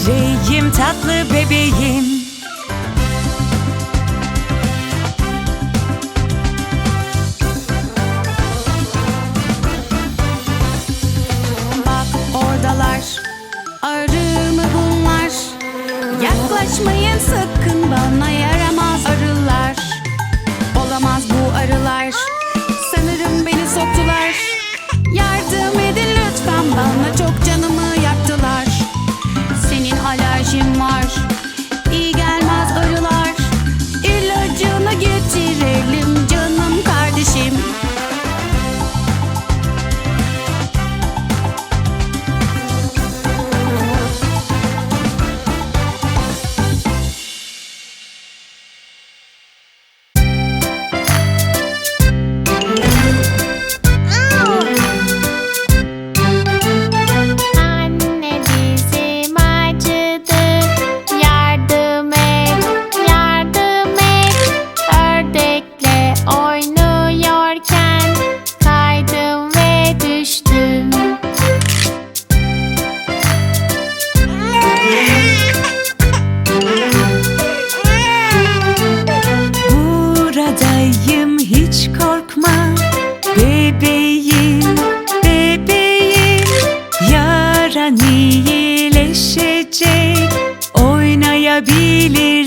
yüreğim tatlı bebeğim. bilir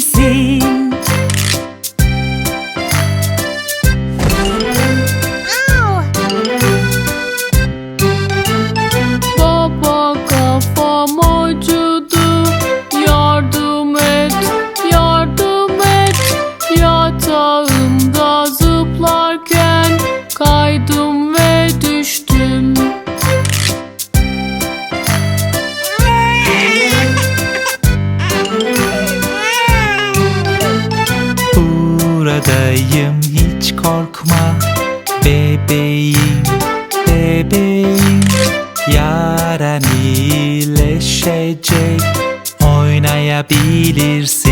Buradayım hiç korkma. Bebeğim, bebeğim. Yarın iyileşecek. Oynayabilirsin.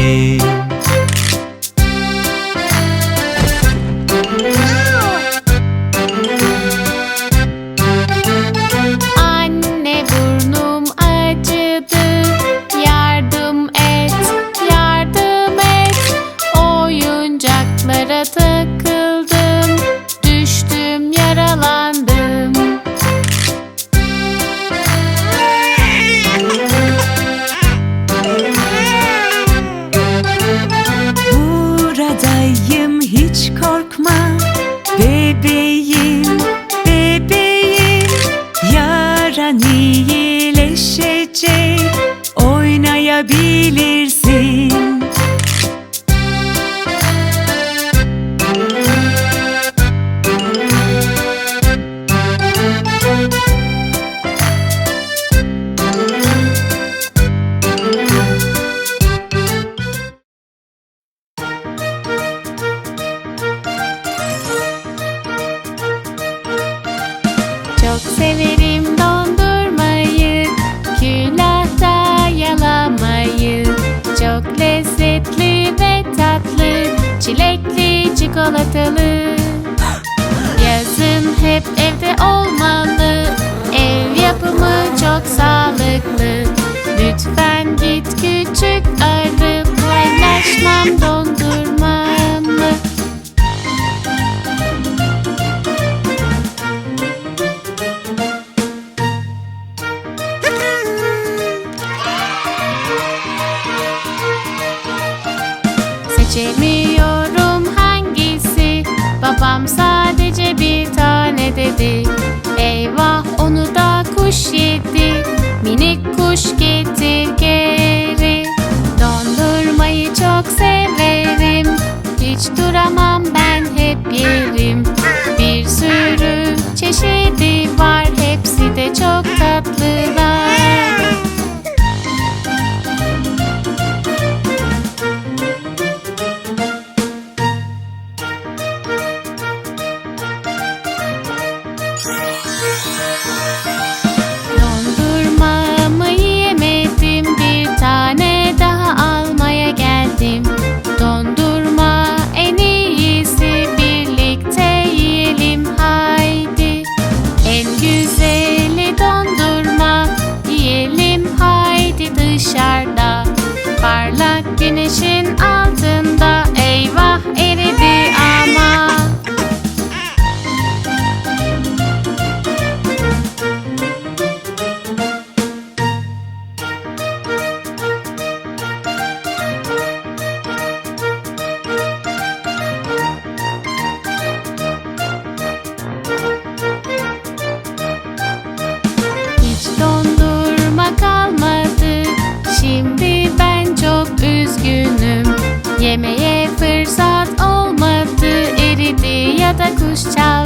bilir çilekli çikolatalı Yazın hep evde olmalı. Ev yapımı çok sağlıklı. Lütfen git küçük arı Paylaşmam dondurmamı. Seçemiyorum Babam sadece bir tane dedi. Eyvah onu da kuş yedi. Minik kuş getir geri. Dondurmayı çok severim. Hiç duramam ben hep yerim кущах.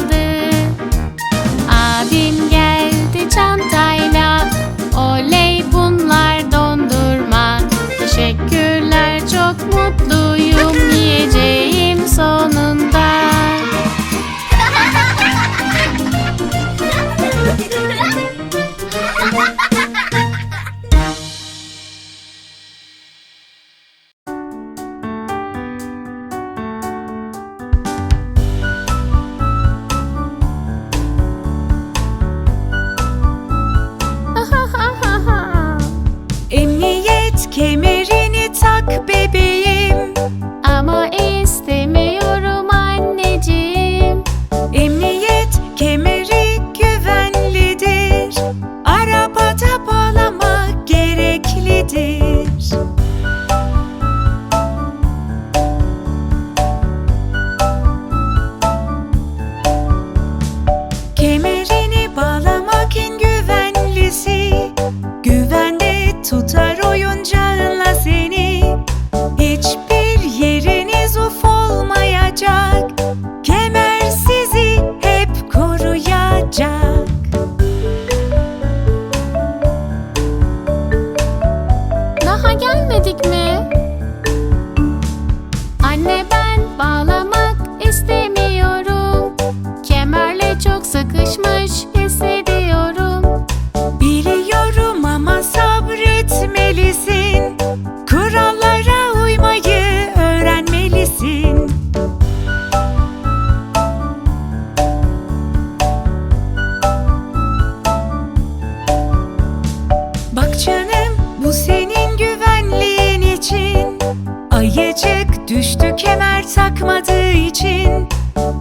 Başlık düştü kemer takmadığı için.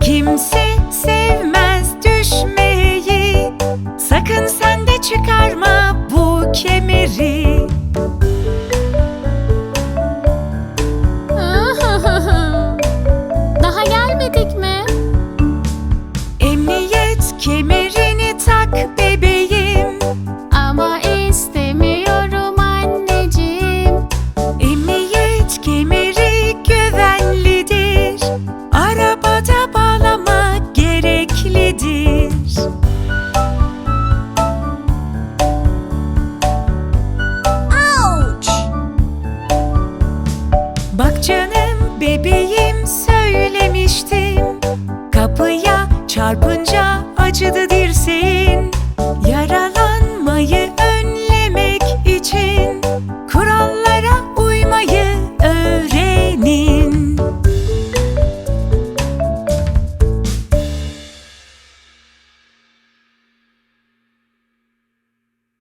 Kimse sevmez düşmeyi. Sakın sen de çıkarma bu kemeri. Çarpınca acıdı